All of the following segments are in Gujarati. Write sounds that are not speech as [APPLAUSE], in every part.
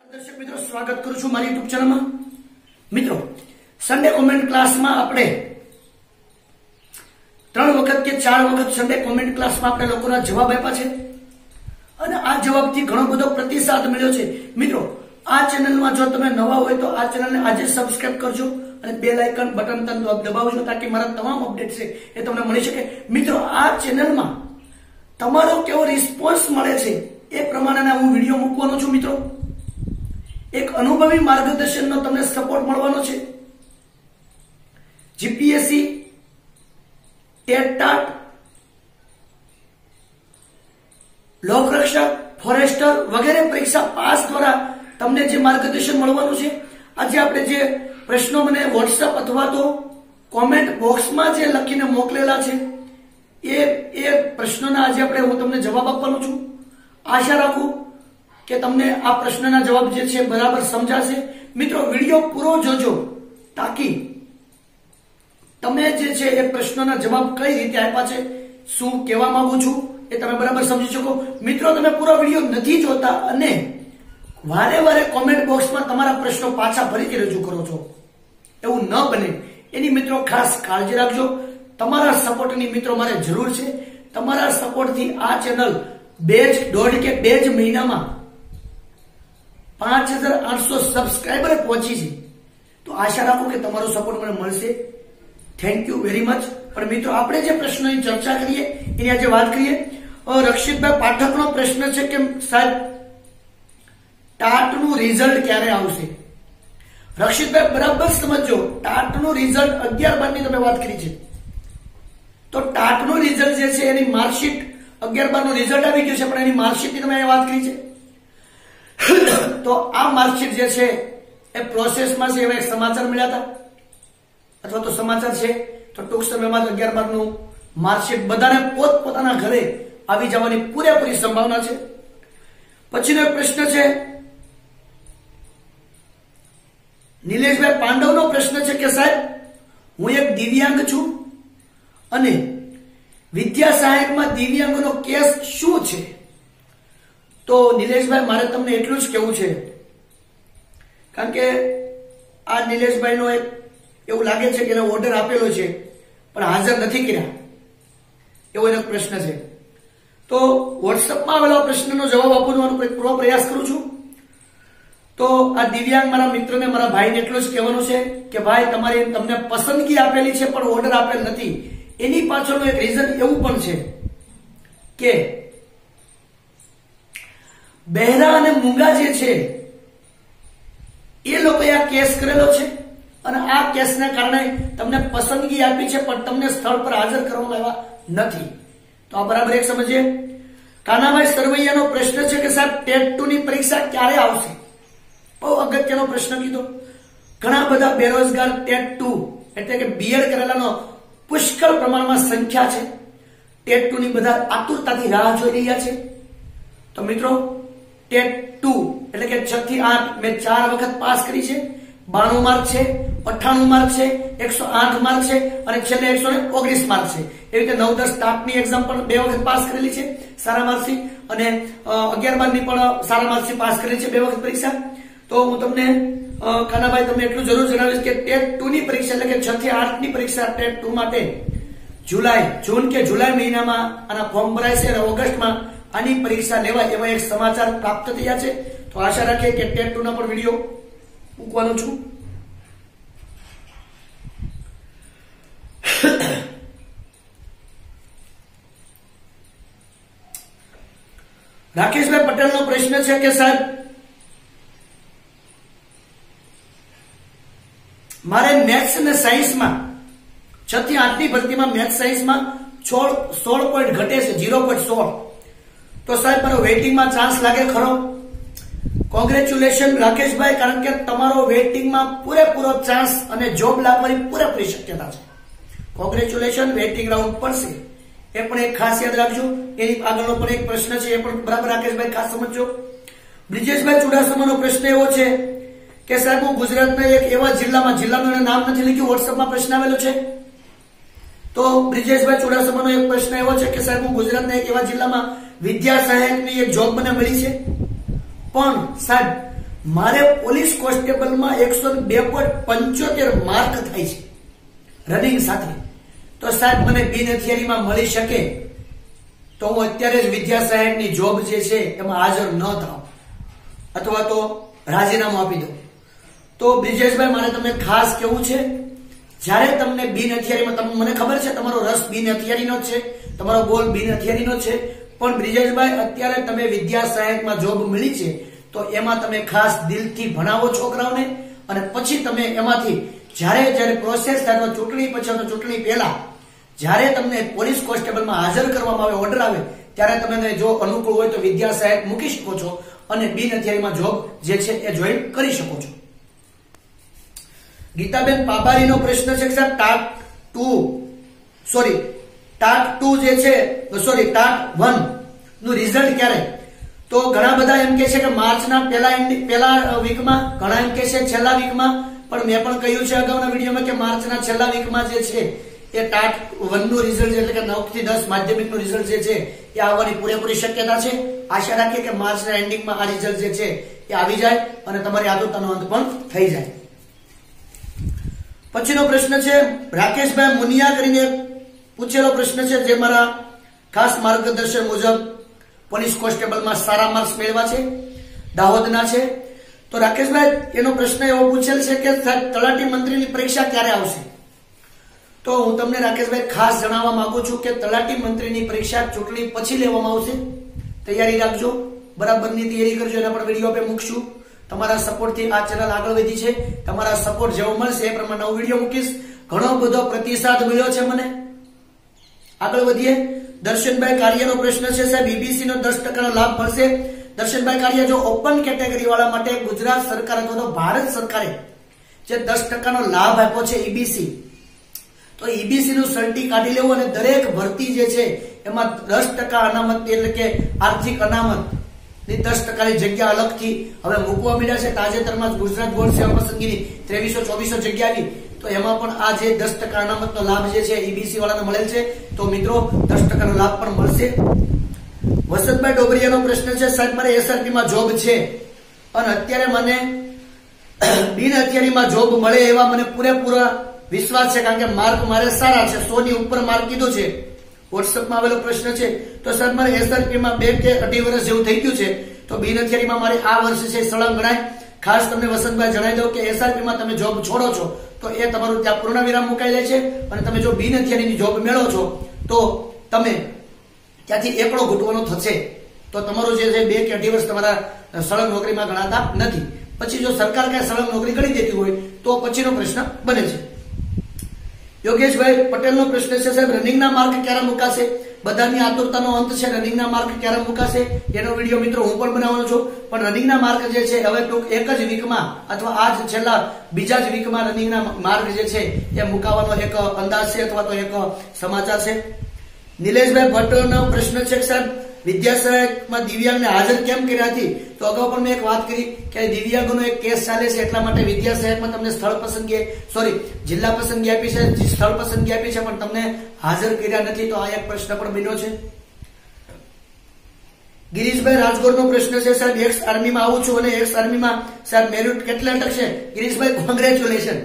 દર્શક મિત્રો, સ્વાગત કરું છું મારી યુટ્યુબ ચેનલમાં મિત્રો સન્ડે કોમેન્ટ ક્લાસમાં આપણે ત્રણ વખત કે ચાર વખત સન્ડે કોમેન્ટ ક્લાસમાં આપણે લોકોના જવાબ આપ્યા છે. અને આ જવાબથી ઘણો બધો પ્રતિસાદ મળ્યો છે. મિત્રો, આ ચેનલમાં જો તમે નવા હોય તો આ ચેનલને આજે સબસ્ક્રાઇબ કરજો અને બેલ આઇકન બટન તન દબાવજો તાકી મારા તમામ અપડેટ છે એ તમને મળી શકે. મિત્રો, આ ચેનલમાં તમારો કેવો રિસ્પોન્સ મળે છે એ પ્રમાણેના હું વીડિયો મૂકવાનો છું, મિત્રો. એક અનુભવી માર્ગદર્શનનો તમને સપોર્ટ મળવાનો છે. જીપીએસસી ટેટાટ લોકરક્ષક ફોરેસ્ટર વગેરે પરીક્ષા પાસ દ્વારા તમને જે માર્ગદર્શન મળવાનું છે, આજે આપણે જે પ્રશ્નો મને વોટ્સઅપ અથવા તો કોમેન્ટ બોક્સમાં જે લખીને મોકલેલા છે, એ એ પ્રશ્નોના આજે આપણે હું તમને જવાબ આપવાનો છું. આશા રાખું કે તમને આ પ્રશ્નના જવાબ જે છે બરાબર સમજાશે? મિત્રો, વીડિયો પૂરો જોજો, તાકી તમે જે છે એ પ્રશ્નોના જવાબ કઈ રીતે આપ્યા છે, શું કહેવા માંગુ છું, એ તમે બરાબર સમજી શકો. મિત્રો, તમે પૂરો વીડિયો નથી જોતા અને વારે વારે કોમેન્ટ બોક્સમાં તમારા પ્રશ્નો પાછા ફરીથી રજૂ કરો છો. એવું ન બને. એની મિત્રો ખાસ કાળજી રાખજો. તમારા સપોર્ટની મિત્રો મારે જરૂર છે. તમારા સપોર્ટથી આ ચેનલ બે જ દોઢ કે બે જ મહિનામાં પાંચ હજાર આઠસો સબસ્ક્રાઈબર પહોંચી છે. તો આશા રાખો કે તમારો સપોર્ટ મને મળશે. થેન્ક યુ વેરી મચ પણ મિત્રો, આપણે જે પ્રશ્નની ચર્ચા કરીએ, એની આજે વાત કરીએ. રક્ષિતભાઈ પાઠકનો પ્રશ્ન છે કે, સાહેબ, ટાટનું રિઝલ્ટ ક્યારે આવશે? રક્ષિતભાઈ, બરાબર સમજો, ટાટનું રિઝલ્ટ અગિયાર બારની તમે વાત કરી છે. તો ટાટનું રિઝલ્ટ જે છે, એની માર્કશીટ અગિયાર બારનું રિઝલ્ટ આવી ગયું છે, પણ એની માર્કશીટની તમે વાત કરી છે. [COUGHS] તો આ માર્કશીટ જે છે, એ પ્રોસેસમાં છે એવા એક સમાચાર મળ્યા હતા. અથવા તો સમાચાર છે, તો ટૂંક સમયમાં અગિયાર બારનું માર્કશીટ બધાને પોતપોતાના ઘરે આવી જવાની પૂરેપૂરી સંભાવના છે. પછીનો એક પ્રશ્ન છે, નિલેશભાઈ પાંડવનો પ્રશ્ન છે કે સાહેબ, હું એક દિવ્યાંગ છું અને વિદ્યા સહાયકમાં દિવ્યાંગનો કેસ શું છે? તો નિલેશભાઈ, મારે તમને એટલું જ કહેવું છે. કારણ કે આ નિલેશભાઈનો એક એવું લાગે છે કે એનો ઓર્ડર આપેલો છે, પણ હાજર નથી કર્યા. એવો એનો પ્રશ્ન છે. તો વોટ્સઅપમાં આવેલા પ્રશ્નનો જવાબ આપવાનો પૂરો પ્રયાસ કરું છું? તો આ દિવ્યાંગ મારા મિત્રને, મારા ભાઈને એટલું જ કહેવાનું છે કે ભાઈ, તમારી તમને પસંદગી આપેલી છે, પણ ઓર્ડર આપેલ નથી. એની પાછળનું એક રીઝન એવું પણ છે કે બહેરા અને મૂંગા જે છે, એ લોકોએ આ કેસ કરેલો છે. અને આ કેસને કારણે તમને પસંદગી આપી છે, પણ તમને સ્થળ પર હાજર કરવામાં આવ્યા નથી. તો આ બરાબર એક સમજીએ. કાનાભાઈ સરવૈયાનો પ્રશ્ન છે કે સાહેબ, ટેટ ટુ ની પરીક્ષા ક્યારે આવશે? બહુ અગત્યનો પ્રશ્ન કીધો. ઘણા બધા બેરોજગાર ટેટ ટુ એટલે કે બીએડ કરેલાનો પુષ્કળ પ્રમાણમાં સંખ્યા છે. ટેટ ટુ ની બધા આતુરતાથી રાહ જોઈ રહ્યા છે. તો મિત્રો ટેટ ટુ એટલે કે છ થી આઠ મેં ચાર વખત પાસ કરી છે, બાણું માર્ક છે, અઠ્ઠાણું માર્ક છે, એકસો આઠ માર્ક છે, અને છેલ્લે એકસો ને ઓગણીસ માર્ક છે. એવી રીતે નવ, દસ સ્ટાફની એક્ઝામ પણ બે વખત પાસ કરેલી છે, સારા માર્કથી અને અગિયાર બારની પણ સારા માર્કથી પાસ કરેલી છે બે વખત પરીક્ષા. તો હું તમને ખાનાભાઈ, તમને એટલું જરૂર જણાવીશ કે ટેટ ટુ ની પરીક્ષા, એટલે કે છ થી આઠની પરીક્ષા ટેટ ટુ માટે. જુલાઈ, જૂન કે જુલાઈ મહિનામાં આના ફોર્મ ભરાય છે અને ઓગસ્ટમાં આની પરીક્ષા લેવાય એવા એક સમાચાર પ્રાપ્ત થયા છે. તો આશા રાખીએ કે ટેટ ટુ ના પણ વીડિયો મૂકવાનો છું. રાકેશભાઈ પટેલનો પ્રશ્ન છે કે સાહેબ, મારે મેથ્સ અને સાયન્સમાં છથી આઠની આઠ ભરતીમાં મેથ્સ સાયન્સમાં સોળ પોઈન્ટ ઘટે છે ઝીરો પોઈન્ટ સોળ. તો સાહેબ, મારો વેઇટિંગમાં ચાન્સ લાગે ખરો? કોંગ્રેચ્યુલેશન રાકેશભાઈ, કારણ કે તમારો વેઇટિંગમાં પૂરેપૂરો ચાન્સ અને જોબ લાગવાની પૂરેપૂરી શક્યતા છે. કોંગ્રેચ્યુલેશન વેઇટિંગ રાઉન્ડ પડશે એ પણ એક ખાસ યાદ રાખજો. એની આગળનો પણ એક પ્રશ્ન છે, એ પણ બરાબર રાકેશભાઈ ખાસ સમજો બ્રિજેશભાઈ, ચુડાસમાનો પ્રશ્ન એવો છે કે સાહેબ, હું ગુજરાતના એક એવા જિલ્લામાં, જિલ્લાનું નામ નથી લખ્યું વોટ્સઅપમાં પ્રશ્ન આવેલો છે. તો બ્રિજેશભાઈ, ચુડાસમાનો એક પ્રશ્ન એવો છે કે સાહેબ, હું ગુજરાતના એક એવા જિલ્લામાં વિદ્યા સહાયકની એક જોબ મને મળી છે. પણ સાહેબ, મારે પોલીસ કોન્સ્ટેબલમાં એકસો બે પોઈન્ટ પંચોતેર માર્ક થાય છે રનિંગ સાથે. તો સાહેબ, મને બિન હથિયારીમાં મળી શકે તો હું અત્યારે જ વિદ્યા સહાયકની જોબ જે છે એમાં હાજર ન થાઉં. અથવા તો રાજીનામું આપી દઉં. તો બ્રિજેશભાઈ, મારે તમને ખાસ કેવું છે? જ્યારે તમને બિન હથિયારીમાં, તમને મને ખબર છે, તમારો રસ બિન હથિયારીનો છે, તમારો ગોલ બિન હથિયારીનો છે પણ બ્રિજેશભાઈ, અત્યારે તમે વિદ્યા સહાયકમાં જોબ મળી છે, તો એમાં તમે ખાસ દિલથી ભણાવો છોકરાઓને, અને પછી તમે એમાંથી જ્યારે જ્યારે પ્રોસેસ થાય ચૂંટણી પછી અથવા ચૂંટણી પહેલા, જ્યારે તમને પોલીસ કોન્સ્ટેબલમાં હાજર કરવામાં આવે ઓર્ડર આવે, ત્યારે તમે જો અનુકૂળ હોય તો વિદ્યા સહાયક મૂકી શકો છો, અને બિન હથિયારીમાં જોબ જે છે એ જોઈન કરી શકો છો. ગીતાબેન પાપારીનો પ્રશ્ન છે સાહેબ TAT two sorry TAT two જે છે સોરી ટાટ વનનું રિઝલ્ટ ક્યારે? તો ઘણા બધા એમ કે છે કે માર્ચના પહેલા પહેલા વીકમાં ઘણા એમ કે છે છેલ્લા વીકમાં પણ મેં પણ કહ્યું છે અગાઉના વિડીયોમાં કે માર્ચના છેલ્લા વીકમાં જે છે, એ ટાટ વનનું રિઝલ્ટ એટલે કે નવથી દસ માધ્યમિકનું રિઝલ્ટ જે છે, એ આવવાની પૂરેપૂરી શક્યતા છે. આશા રાખીએ કે માર્ચના એન્ડિંગમાં આ રિઝલ્ટ જે છે, એ આવી જાય અને તમારી આતુરતાનો અંત પણ થઈ જાય. પછીનો પ્રશ્ન છે, રાકેશભાઈ મુનિયા કરીને પૂછેલો પ્રશ્ન છે જે મારા ખાસ માર્ગદર્શન મુજબ પોલીસ કોન્સ્ટેબલમાં સારા માર્ક્સ મેળવા છે, દાહોદના છે. તો રાકેશભાઈ, એનો પ્રશ્ન એવો પૂછેલ છે કે તલાટી મંત્રીની પરીક્ષા ક્યારે આવશે? તો હું તમને રાકેશભાઈ ખાસ જણાવવા માંગુ છું કે તલાટી મંત્રીની પરીક્ષા ચૂંટણી પછી લેવામાં આવશે. તૈયારી રાખજો. બરાબરની તૈયારી કરજો. એના પણ વીડિયો આપણે મૂકશું. તમારા સપોર્ટથી આ ચેનલ આગળ વધી છે. તમારા સપોર્ટ જેવો મળશે એ પ્રમાણે નવો વીડિયો મૂકીશ. ઘણો બધો પ્રતિસાદ મળ્યો છે મને. આગળ વધીએ. દર્શનભાઈ કાર્યનો પ્રશ્ન છે, સાહેબ બીબીસી નો દસ ટકાનો લાભ મળશે. દર્શનભાઈ કાર્ય જો ઓપન કેટેગરી વાળા માટે ગુજરાત સરકાર અથવા તો ભારત સરકારે જે દસ ટકાનો લાભ આપ્યો છે ઈબીસી તો ઈબીસી નું સર્ટી કાઢી લેવું અને દરેક ભરતી જે છે એમાં દસ ટકા અનામત, એટલે કે આર્થિક અનામત, ની દસ ટકાની જગ્યા અલગથી હવે મૂકવા મળ્યા છે. તાજેતરમાં ગુજરાત બોર્ડ સેવા પસંદગીની ત્રેવીસો ચોવીસો જગ્યા આવી. તો એમાં પણ આ જે દસ ટકા અનામતનો લાભ જે છે ઈબીસી વાળાને મળેલ છે. તો મિત્રો, દસ ટકાનો લાભ પણ મળશે. વસંતભાઈ ડોબરિયાનો પ્રશ્ન છે, સાહેબ, મારે એસઆરપીમાં જોબ છે. અને અત્યારે મને [COUGHS] બિન અત્યારીમાં જોબ મળે એવા મને પૂરેપૂરા વિશ્વાસ છે, કારણ કે માર્ક મારે સારા છે. સો ની ઉપર માર્ક કીધું છે. વોટ્સઅપમાં આવેલો પ્રશ્ન છે. તો સર મારે એસઆરપીમાં બે કે અઢી વર્ષ જેવું થઈ ગયું છે. તો બિન અત્યારીમાં મારે આ વર્ષ છે, સળંગ ગણાય. ખાસ તમને વસંતભાઈ જણાવી દઉં કે એસઆરપી માં તમે જોબ છોડો છો, તો એ તમારું ત્યાં પૂર્ણ વિરામ મુકાઈ જાય છે. અને તમે જો બિન અત્યારીની જોબ મેળવો છો, તો તમે ત્યાંથી એકડો ઘૂંટવાનો થશે. તો તમારું જે છે, બે કે અઢી વર્ષ તમારા સળંગ નોકરીમાં ગણાતા નથી. પછી જો સરકાર કઈ સળંગ નોકરી ગણી દેતી હોય, તો પછીનો પ્રશ્ન બને છે. યોગેશભાઈ પટેલનો પ્રશ્ન છે, સાહેબ રનિંગના માર્ક ક્યારે મુકાશે? બધાની આતુરતાનો અંત છે રનિંગના માર્ક ક્યારે મુકાશે? એનો વીડિયો મિત્રો હું પણ બનાવવાનો છું. પણ રનિંગના માર્ક જે છે, હવે ટૂંક એક જ વીકમાં અથવા આજ છેલ્લા બીજા જ વીકમાં રનિંગના માર્ક જે છે, એ મુકાવાનો એક અંદાજ છે અથવા તો એક સમાચાર છે. નિલેશભાઈ ભટ્ટનો પ્રશ્ન છે સાહેબ વિદ્યા દિવ્યાંગને હાજર કેમ કર્યા હતી? તો અગાઉ પણ મેં એક વાત કરી કે દિવ્યાંગોનો એક કેસ ચાલે છે, એટલા માટે વિદ્યા સહાયકમાં તમને સ્થળ પસંદગી સોરી જિલ્લા પસંદગી આપી છે સ્થળ પસંદગી આપી છે, પણ તમને હાજર કર્યા નથી, તો આ એક પ્રશ્ન પણ બન્યો છે. ગિરીશભાઈ રાજગોરનો પ્રશ્ન છે, સાહેબ એક્સ આર્મીમાં આવું છું અને એક્સ આર્મીમાં સાહેબ મેરિટ કેટલા અટકશે? ગિરીશભાઈ કોંગ્રેચ્યુલેશન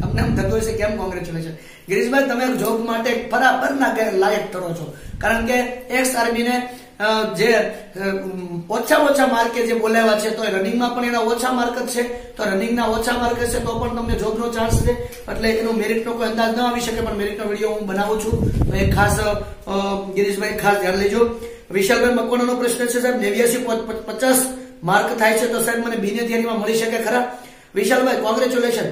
તમને એમ થતું હશે, કેમ કોંગ્રેચ્યુલેશન ગિરીશભાઈ, તમે જોબ માટે બરાબર ના લાયક કરો છો. કારણ કે એક્સ આર્મીને જે ઓછા ઓછા માર્કે જે બોલાવ્યા છે, તો રનિંગમાં પણ એના ઓછા માર્ક જ છે. તો રનિંગના ઓછા માર્ક છે તો પણ તમને જોબનો ચાન્સ છે. એટલે એનો મેરિટનો કોઈ અંદાજ ન આવી શકે, પણ મેરિટનો વીડિયો હું બનાવું છું. તો એ ખાસ ગિરીશભાઈ, ખાસ ધ્યાન લેજો. વિશાલભાઈ મકવાણાનો પ્રશ્ન છે, સાહેબ, નેવ્યાસી પચાસ માર્ક થાય છે, તો સાહેબ મને બીને થિયરીમાં મળી શકે ખરા? વિશાલભાઈ કોંગ્રેચ્યુલેશન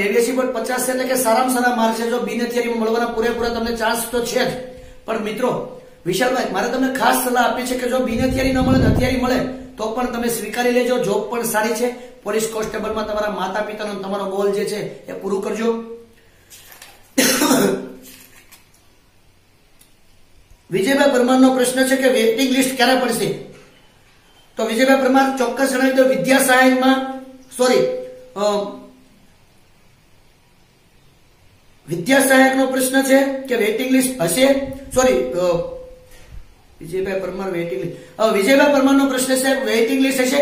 નેવ્યાસી પોઈન્ટ પચાસ એટલે કે સારામાં સારા માર્ક છે. જો બિન થિયરીમાં મળવાના પૂરેપૂરા તમને ચાન્સ તો છે જ. પણ મિત્રો, વિશાલભાઈ, મારે તમને ખાસ સલાહ આપી છે કે જો બિન થિયરી ન મળે ને હથિયારી મળે, તો પણ તમે સ્વીકારી લેજો. જોબ પણ સારી છે. પોલીસ કોન્સ્ટેબલમાં તમારા માતા પિતાનો તમારો ગોલ જે છે એ પૂરું કરજો. વિજયભાઈ પરમારનો પ્રશ્ન છે કે વેઇટિંગ લિસ્ટ ક્યારે પડશે? તો વિજયભાઈ પરમાર ચોક્કસ જણાવી દો. વિદ્યા સહાયમાં સોરી વિદ્યા સહાયકનો પ્રશ્ન છે કે વેઇટિંગ લિસ્ટ હશે? Sorry Vijaybhai Parmar waiting list Vijaybhai પરમારનો પ્રશ્ન છે વેઇટિંગ લિસ્ટ હશે?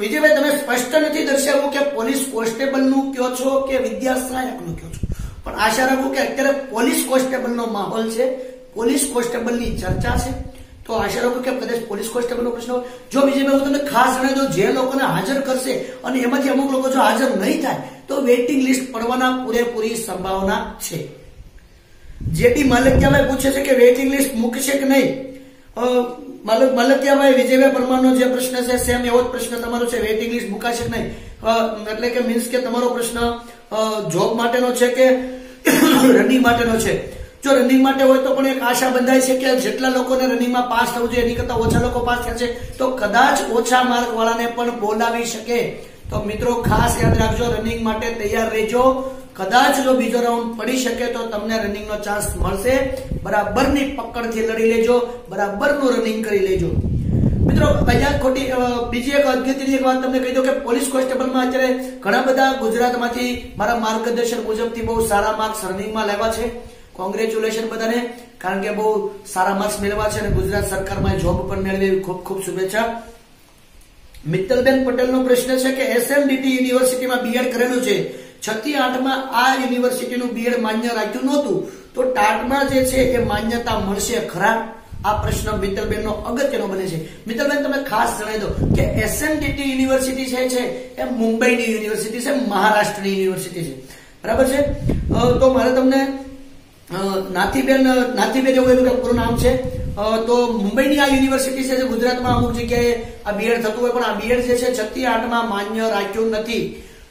વિજયભાઈ, તમે સ્પષ્ટ નથી દર્શાવ્યું કે પોલીસ કોન્સ્ટેબલનું કયો છો કે વિદ્યા સહાયકનું કયો છો? પણ આશા રાખું કે અત્યારે પોલીસ કોન્સ્ટેબલ નો માહોલ છે, પોલીસ કોન્સ્ટેબલની ચર્ચા છે. તો આશા રાખું કે કદાચ પોલીસ કોન્સ્ટેબલનો પ્રશ્ન જો બીજી હું તમને ખાસ જણાવી જે લોકોને હાજર કરશે અને એમાંથી અમુક લોકો જો હાજર નહીં થાય, તો વેઇટિંગ લિસ્ટ પડવાના પૂરેપૂરી સંભાવના છે. જેટી માલકિયાભાઈ પૂછે છે કે વેઇટિંગ લિસ્ટ મૂકશે કે નહીં? માલક, માલકિયાભાઈ, વિજયભાઈ પરમારનો જે પ્રશ્ન છે સેમ એવો જ પ્રશ્ન તમારો છે વેઇટિંગ લિસ્ટ મુકાશે કે નહીં? એટલે કે મીન્સ કે તમારો પ્રશ્ન જોબ માટેનો છે કે [COUGHS] રનિંગ માટેનો છે? જો રનિંગ માટે હોય તો પણ એક આશા બંધાય છે કે જેટલા લોકોને રનિંગમાં પાસ થવું જોઈએ, એની કરતા ઓછા લોકો પાસ થયા છે તો કદાચ ઓછા માર્ક વાળાને પણ બોલાવી શકે. તો મિત્રો, ખાસ યાદ રાખજો રનિંગ માટે તૈયાર રહેજો. કદાચ જો બીજો રાઉન્ડ પડી શકે તો તમને રનિંગનો ચાન્સ મળશે. બરાબરની પકડથી લડી લેજો, બરાબરનું રનિંગ કરી લેજો. મિત્રો અહીંયા ખોટી બીજી એક અગત્યની એક વાત તમને કહી દઉં કે પોલીસ કોન્સ્ટેબલમાં અત્યારે ઘણા બધા ગુજરાતમાંથી મારા માર્ગદર્શન મુજબથી બહુ સારા માર્ક્સ રનિંગમાં લેવા છે. કોંગ્રેચ્યુલેશન બધાને, કારણ કે બહુ સારા માર્ક્સ મેળવ્યા છે અને ગુજરાત સરકારમાં જોબ પણ મેળવી ખૂબ ખૂબ શુભેચ્છા. મિત્તલબેન પટેલનો પ્રશ્ન છે કે એસએમડીટી યુનિવર્સિટીમાં બીએડ કરેલું છે. છતી આઠમાં આ યુનિવર્સિટીનું બીએડ માન્ય રાખ્યું નહોતું. તો ટાટમાં જે છે એ માન્યતા મળશે ખરા? આ પ્રશ્ન મિત્તલબેનનો અગત્યનો બને છે. મિત્તલબેન, તમે ખાસ જણાવી દો કે એસએમડીટી યુનિવર્સિટી છે એ મુંબઈની યુનિવર્સિટી છે, મહારાષ્ટ્રની યુનિવર્સિટી છે. બરાબર છે? તો મારે તમને નાથીબેન નાથીબેન એવું એનું પૂરું નામ છે. તો મુંબઈની આ યુનિવર્સિટી છે જે ગુજરાતમાં અમુક જગ્યાએ આ બીએડ થતું હોય, પણ આ બીએડ જે છે છત્તી આઠમાં માન્ય રાખ્યું નથી.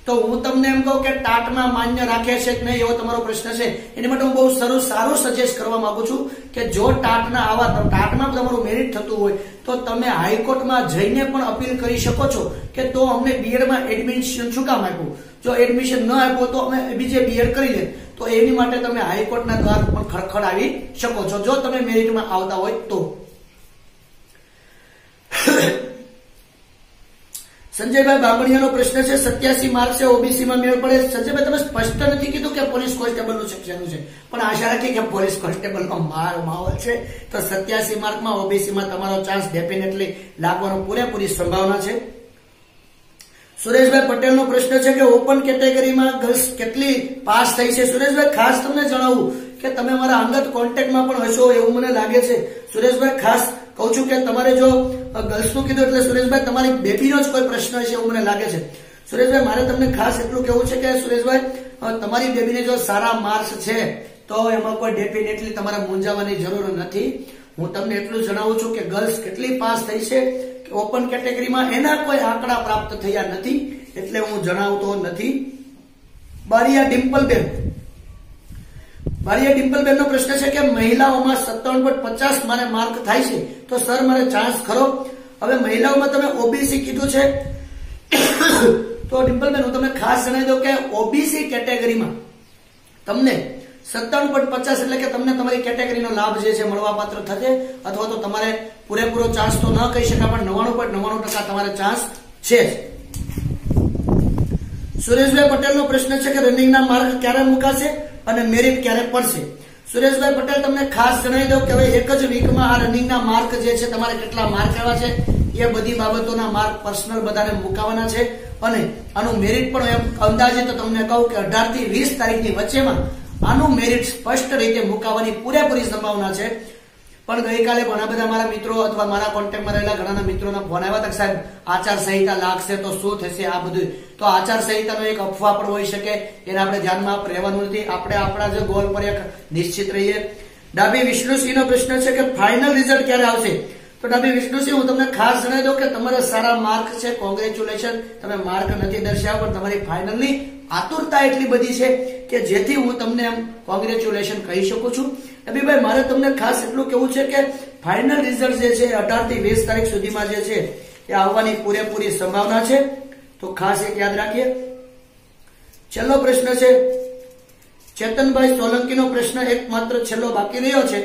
તો હું તમને એમ કહું કે ટાટમાં માન્ય રાખે છે કે નહીં એવો તમારો પ્રશ્ન છે. એની માટે હું બહુ સારું સારું સજેસ્ટ કરવા માંગુ છું કે જો ટાટના આવા ટાટમાં તમારું મેરિટ થતું હોય, તો તમે હાઈકોર્ટમાં જઈને પણ અપીલ કરી શકો છો કે તો અમને બીએડમાં એડમિશન શું કામ આપ્યું? જો એડમિશન ન આપ્યું તો અમે બીજે બીએડ કરી લે. તો એની માટે તમે હાઈકોર્ટના દ્વાર પણ ખડખડાવી શકો છો. જો તમે મેરિટમાં આવતા હોય તો. સંજયભાઈ બામણિયાનો પ્રશ્ન છે, સત્યાસી માર્ક છે, ઓબીસીમાં મેળ પડે. સંજયભાઈ, તમે સ્પષ્ટ નથી કીધું કે પોલીસ કોન્સ્ટેબલનું શિક્ષણનું છે, પણ આશા રાખી કે પોલીસ કોન્સ્ટેબલનો માર માહોલ છે. તો સત્યાસી માર્કમાં ઓબીસીમાં તમારો ચાન્સ ડેફિનેટલી લાગવાનો પૂરેપૂરી સંભાવના છે. સુરેશભાઈ પટેલનો પ્રશ્ન છે કે ઓપન કેટેગરીમાં ગર્લ્સ કેટલી પાસ થઈ છે? સુરેશભાઈ, ખાસ તમને જણાવું કે તમે મારા અંગત કોન્ટેક્ટમાં પણ હશો એવું મને લાગે છે. સુરેશભાઈ, ખાસ કહું છું કે તમારે જો ગર્લ્સનું કીધું એટલે સુરેશભાઈ, તમારી બેબીનો જ કોઈ પ્રશ્ન હશે એવું મને લાગે છે. સુરેશભાઈ, મારે તમને ખાસ એટલું કહેવું છે કે સુરેશભાઈ તમારી બેબીને જો સારા માર્ક્સ છે, તો એમાં કોઈ ડેફિનેટલી તમારે મૂંઝાવાની જરૂર નથી. હું તમને એટલું જણાવું છું કે ગર્લ્સ કેટલી પાસ થઈ છે ઓપન કેટેગરીમાં એના કોઈ આંકડા પ્રાપ્ત થયા નથી, એટલે હું જણાવતો નથી. બારિયા ડિમ્પલબેન. બારિયા ડિમ્પલબેન નો પ્રશ્ન છે કે મહિલાઓમાં સત્તાવન પોઈન્ટ પચાસ મારે માર્ક થાય છે, તો સર મારે ચાન્સ ખરો? હવે મહિલાઓમાં તમે ઓબીસી કીધું છે, તો ડિમ્પલબેન હું તમને ખાસ જણાવી દઉં કે ઓબીસી કેટેગરીમાં તમને સત્તાણું પોઈન્ટ પચાસ એટલે કે તમને તમારી કેટેગરીનો લાભ જે છે મળવાપાત્ર થશે, અથવા તો તમારે પૂરેપૂરો ચાન્સ તો ન કહી શકાય, પણ નવાણું પોઈન્ટ નવાણું ટકા તમારે ચાન્સ છે. સુરેશભાઈ પટેલનો પ્રશ્ન છે કે રનિંગના માર્ક ક્યારે મુકાશે અને મેરિટ ક્યારે પડશે સુરેશભાઈ પટેલ, તમને ખાસ જણાવી દઉં કે હવે એક જ વીકમાં આ રનિંગના માર્ક જે છે, તમારે કેટલા માર્ક આવ્યા છે, એ બધી બાબતોના માર્ક પર્સનલ બધાને મુકાવાના છે અને આનું મેરિટ પણ એમ અંદાજે તો તમને કહું કે અઢારથી વીસ તારીખની વચ્ચેમાં આનું મેરિટ સ્પષ્ટ રીતે મુકાવાની પૂરેપૂરી સંભાવના છે. પણ ગઈકાલે ઘણા બધા મારા મિત્રો અથવા મારા કોન્ટેક્ટમાં રહેલા ઘણા મિત્રોના ફોન આવ્યા હતા સાહેબ, આચાર સંહિતા લાગશે તો શું થશે આ બધું? તો આચાર સંહિતાનો એક અફવા પણ હોઈ શકે, એને આપણે ધ્યાનમાં રહેવાનું નથી. આપણે આપણા જે ગોલ પર એક નિશ્ચિત રહીએ. ડાબી વિષ્ણુસિંહનો પ્રશ્ન છે કે ફાઇનલ રિઝલ્ટ ક્યારે આવશે? તો ડાબી વિષ્ણુસિંહ, હું તમને ખાસ જણાવી દઉં કે તમારા સારા માર્ક છે કોંગ્રેચ્યુલેશન તમે માર્ક નથી દર્શાવ્યા, પણ તમારી ફાઇનલની આતુરતા એટલી બધી છે કે જેથી હું તમને એમ કોંગ્રેચ્યુલેશન કહી શકું છું. અભિભાઈ, મારે તમને ખાસ એટલું કેવું છે કે ફાઇનલ રિઝલ્ટ જે છે અઢારથી વીસ તારીખ સુધીમાં જે છે, એ આવવાની પૂરેપૂરી સંભાવના છે. તો ખાસ એક યાદ રાખીએ. છેલ્લો પ્રશ્ન છે, ચેતનભાઈ સોલંકીનો પ્રશ્ન એક માત્ર છેલ્લો બાકી રહ્યો છે.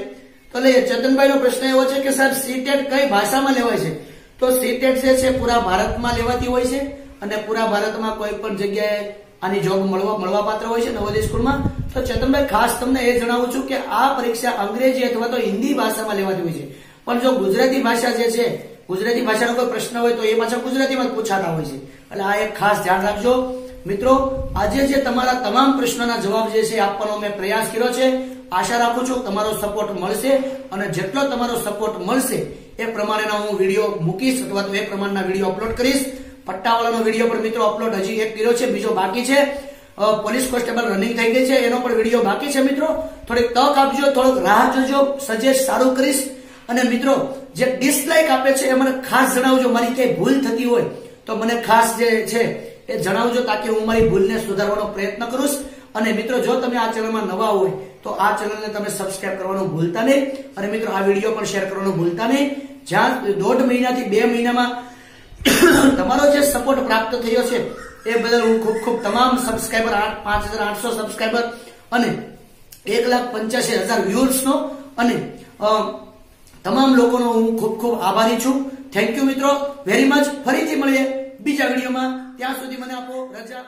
તો લઈએ ચેતનભાઈનો પ્રશ્ન એવો છે કે સાહેબ સીટેટ કઈ ભાષામાં લેવાય છે? તો સીટેટ જે છે, પૂરા ભારતમાં લેવાતી હોય છે અને પૂરા ભારતમાં કોઈ પણ જગ્યાએ આની જોબ મળવા મળવાપાત્ર હોય છે નવોદય સ્કૂલમાં, તો ચેતનભાઈ, ખાસ તમને એ જણાવું છું કે આ પરીક્ષા અંગ્રેજી અથવા તો હિન્દી ભાષામાં લેવાતી હોય છે. પણ જો ગુજરાતી ભાષા જે છે, ગુજરાતી ભાષાનો કોઈ પ્રશ્ન હોય તો એ પાછા ગુજરાતીમાં પૂછાતા હોય છે. એટલે આ એક ખાસ ધ્યાન રાખજો. મિત્રો, આજે જે તમારા તમામ પ્રશ્નોના જવાબ જે છે આપવાનો મેં પ્રયાસ કર્યો છે. આશા રાખું છું તમારો સપોર્ટ મળશે અને જેટલો તમારો સપોર્ટ મળશે એ પ્રમાણેના હું વીડિયો મૂકીશ અથવા તો એ પ્રમાણના વીડિયો અપલોડ કરીશ. પટ્ટાવાળાનો વીડિયો પણ મિત્રો અપલોડ હજી એક કર્યો છે, બીજો બાકી છે. પોલીસ કોન્સ્ટેબલ રનિંગ થઈ ગઈ છે, એનો પણ વીડિયો બાકી છે મિત્રો. થોડીક તક આપજો, થોડોક રાહ જોજો સજેસ્ટ સારું કરીશ. અને મિત્રો, જે ડિસલાઇક આપે છે એ મને ખાસ જણાવજો, મારી ક્યાંય ભૂલ થતી હોય તો મને ખાસ જે છે એ જણાવજો તાકી હું મારી ભૂલને સુધારવાનો પ્રયત્ન કરું. અને મિત્રો, જો તમે આ ચેનલમાં નવા હોય તો આ ચેનલને તમે સબસ્ક્રાઇબ કરવાનું ભૂલતા નહીં. અને મિત્રો, આ વીડિયો પણ શેર કરવાનું ભૂલતા નહીં. જ્યાં દોઢ મહિનાથી બે મહિનામાં તમારો જે સપોર્ટ પ્રાપ્ત થયો છે, એ બદલ હું ખૂબ ખૂબ તમામ સબસ્ક્રાઈબર પાંચ હજાર આઠસો સબસ્ક્રાઈબર અને એક લાખ પંચ્યાસી હજાર વ્યુઅર્સનો અને તમામ લોકોનો હું ખૂબ ખૂબ આભારી છું. થેન્ક યુ મિત્રો વેરી મચ ફરીથી મળીએ બીજા વિડીયોમાં. ત્યાં સુધી મને આપો રજા.